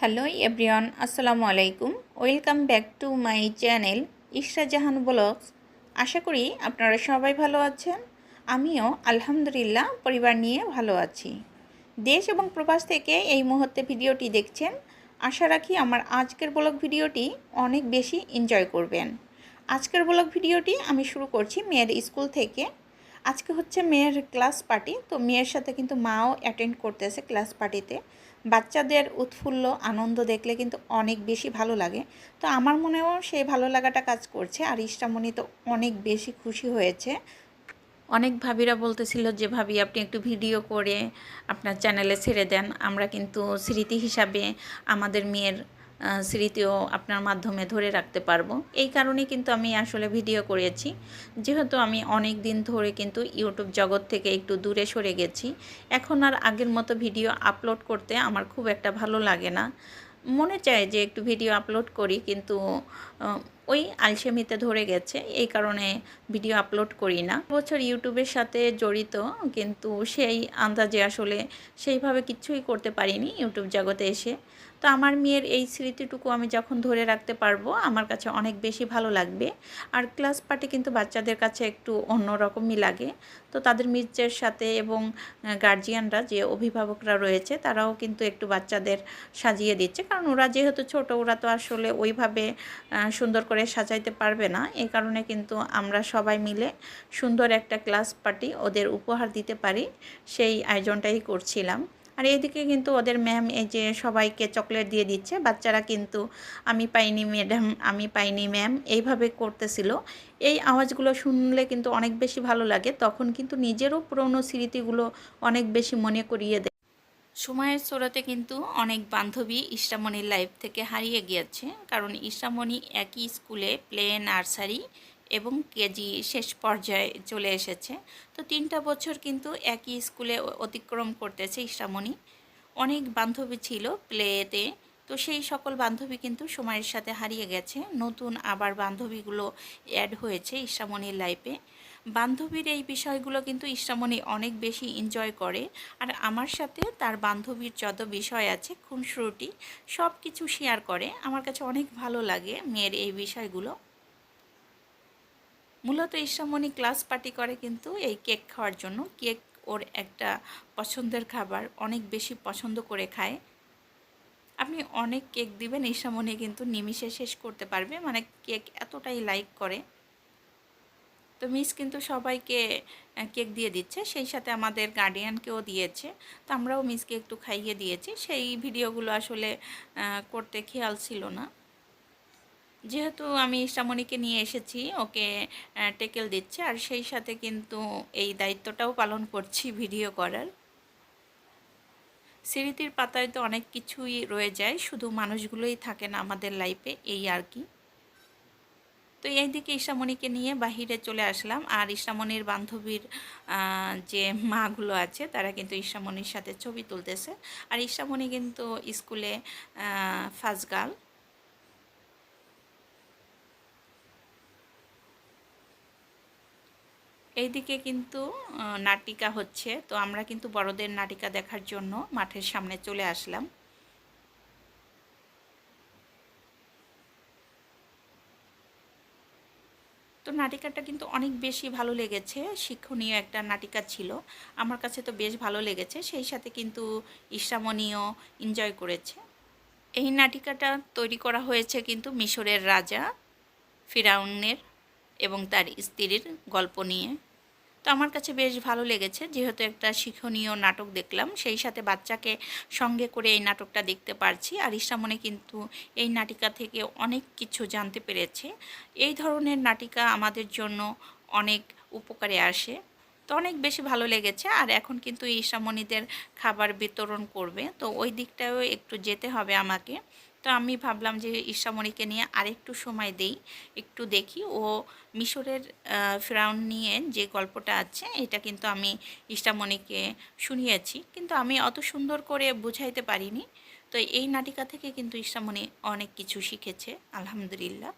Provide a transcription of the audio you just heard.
Hello everyone, আসসালামু আলাইকুম। Welcome back to my channel Ishra Jahan vlogs. আশা করি আপনারা সবাই ভালো আছেন। আমিও আলহামদুলিল্লাহ পরিবার নিয়ে ভালো আছি। দেশ এবং প্রবাস থেকে এই মুহূর্তে ভিডিওটি দেখছেন। আশা রাখি আমার আজকের ব্লগ ভিডিওটি অনেক বেশি এনজয় করবেন। আজকের ব্লগ ভিডিওটি আমি শুরু করছি মেয়ের স্কুল থেকে। আজকে হচ্ছে মেয়ের ক্লাস পার্টি তো মেয়ের সাথে কিন্তু মাও অ্যাটেন্ড করতেছে ক্লাস পার্টিতে বাচ্চাদের উৎফুল্ল আনন্দ দেখলে কিন্তু অনেক বেশি ভালো লাগে। তো আমার মনেও সেই ভালো লাগাটা কাজ করছে আর ইষ্টামণি তো অনেক বেশি খুশি হয়েছে। অনেক ভাবিরা বলতেছিল যে, ভাবি, আপনি একটু ভিডিও করে আপনার চ্যানেলে ছেড়ে দেন। আমরা কিন্তু স্মৃতি হিসাবে আমাদের মেয়ের স্মৃতিও আপনার মাধ্যমে ধরে রাখতে পারব। এই কারণে কিন্তু আমি আসলে ভিডিও করেছি। যেহেতু আমি অনেক দিন ধরে কিন্তু ইউটিউব জগৎ থেকে একটু দূরে সরে গেছি। এখন আর আগের মতো ভিডিও আপলোড করতে আমার খুব একটা ভালো লাগে না। মনে চায় যে একটু ভিডিও আপলোড করি, কিন্তু ওই আলসেমিতে ধরে গেছে, এই কারণে ভিডিও আপলোড করি না। বছর ইউটিউবের সাথে জড়িত, কিন্তু সেই আন্দাজে আসলে সেইভাবে কিছুই করতে পারিনি ইউটিউব জগতে এসে। তো আমার মেয়ের এই স্মৃতিটুকু আমি যখন ধরে রাখতে পারব, আমার কাছে অনেক বেশি ভালো লাগবে। আর ক্লাস পার্টি কিন্তু বাচ্চাদের কাছে একটু অন্যরকমই লাগে। তো তাদের মির্জের সাথে এবং গার্জিয়ানরা যে অভিভাবকরা রয়েছে, তারাও কিন্তু একটু বাচ্চাদের সাজিয়ে দিচ্ছে। কারণ ওরা যেহেতু ছোট, ওরা তো আসলে ওইভাবে সুন্দর করে সাজাইতে পারবে না। এই কারণে কিন্তু আমরা সবাই মিলে সুন্দর একটা ক্লাস পার্টি ওদের উপহার দিতে পারি। সেই আয়োজনটাই করছিলাম। আর এদিকে কিন্তু ওদের ম্যাম এই যে সবাইকে চকলেট দিয়ে দিচ্ছে, বাচ্চারা কিন্তু আমি পাইনি ম্যাডাম, আমি পাইনি ম্যাম এইভাবে করতেছিল। এই আওয়াজগুলো শুনলে কিন্তু অনেক বেশি ভালো লাগে। তখন কিন্তু নিজেরও পুরনো স্মৃতিগুলো অনেক বেশি মনে করিয়ে দেয়। সময়ের স্রোতে কিন্তু অনেক বান্ধবী ইষ্টামণির লাইফ থেকে হারিয়ে গিয়েছে। কারণ ইষ্টামণি একই স্কুলে প্লে নার্সারি এবং কেজি শেষ পর্যায়ে চলে এসেছে। তো তিনটা বছর কিন্তু একই স্কুলে অতিক্রম করতেছে ইষ্টামণি। অনেক বান্ধবী ছিল প্লেতে তো। সেই সকল বান্ধবী কিন্তু সময়ের সাথে হারিয়ে গেছে। নতুন আবার বান্ধবীগুলো অ্যাড হয়েছে ইষ্টামণির লাইফে বান্ধবীর এই বিষয়গুলো কিন্তু ইষ্টামণি অনেক বেশি এনজয় করে। আর আমার সাথে তার বান্ধবীর যত বিষয় আছে, খুনসুরুটি সব কিছু শেয়ার করে। আমার কাছে অনেক ভালো লাগে মেয়ের এই বিষয়গুলো। মূলত ইসামণি ক্লাস পার্টি করে কিন্তু এই কেক খাওয়ার জন্য। কেক ওর একটা পছন্দের খাবার, অনেক বেশি পছন্দ করে খায়। আপনি অনেক কেক দিবেন ইসামণি কিন্তু নিমিশে শেষ করতে পারবে। মানে কেক এতটাই লাইক করে। তো মিস কিন্তু সবাইকে কেক দিয়ে দিচ্ছে। সেই সাথে আমাদের গার্ডিয়ানকেও দিয়েছে। তো আমরাও মিসকে একটু খাইয়ে দিয়েছি। সেই ভিডিওগুলো আসলে করতে খেয়াল ছিল না। যেহেতু আমি ইসামণিকে নিয়ে এসেছি, ওকে টেকেল দিচ্ছে। আর সেই সাথে কিন্তু এই দায়িত্বটাও পালন করছি ভিডিও করার। স্মৃতির পাতায় তো অনেক কিছুই রয়ে যায়। শুধু মানুষগুলোই থাকে না আমাদের লাইফে এই আর কি। তো এই দিকে ইসামণিকে নিয়ে বাহিরে চলে আসলাম। আর ইসামণির বান্ধবীর যে মাগুলো আছে, তারা কিন্তু ইসামণির সাথে ছবি তুলতেছে। আর ইসামণি কিন্তু স্কুলে ফার্স্ট গার্ল এইদিকে কিন্তু নাটিকা হচ্ছে। তো আমরা কিন্তু বড়দের নাটিকা দেখার জন্য মাঠের সামনে চলে আসলাম। তো নাটিকাটা কিন্তু অনেক বেশি ভালো লেগেছে, শিক্ষণীয় একটা নাটিকা ছিল। আমার কাছে তো বেশ ভালো লেগেছে, সেই সাথে কিন্তু ইসামণিও এনজয় করেছে। এই নাটিকাটা তৈরি করা হয়েছে কিন্তু মিশরের রাজা ফিরাউনের এবং তার স্ত্রীর গল্প নিয়ে। তো আমার কাছে বেশ ভালো লেগেছে। যেহেতু একটা শিক্ষণীয় নাটক দেখলাম, সেই সাথে বাচ্চাকে সঙ্গে করে এই নাটকটা দেখতে পারছি। আর ইসামনে কিন্তু এই নাটিকা থেকে অনেক কিছু জানতে পেরেছে। এই ধরনের নাটিকা আমাদের জন্য অনেক উপকারে আসে। তো অনেক বেশি ভালো লেগেছে। আর এখন কিন্তু ঈশামণিদের খাবার বিতরণ করবে। তো ওই দিকটাও একটু যেতে হবে আমাকে। তো আমি ভাবলাম যে ঈশামণিকে নিয়ে আরেকটু সময় দেই, একটু দেখি। ও মিশরের ফ্রাউন নিয়ে যে গল্পটা আছে, এটা কিন্তু আমি ঈশামণিকে শুনিয়েছি। কিন্তু আমি অত সুন্দর করে বুঝাইতে পারিনি। তো এই নাটিকা থেকে কিন্তু ঈশামণি অনেক কিছু শিখেছে, আলহামদুলিল্লাহ।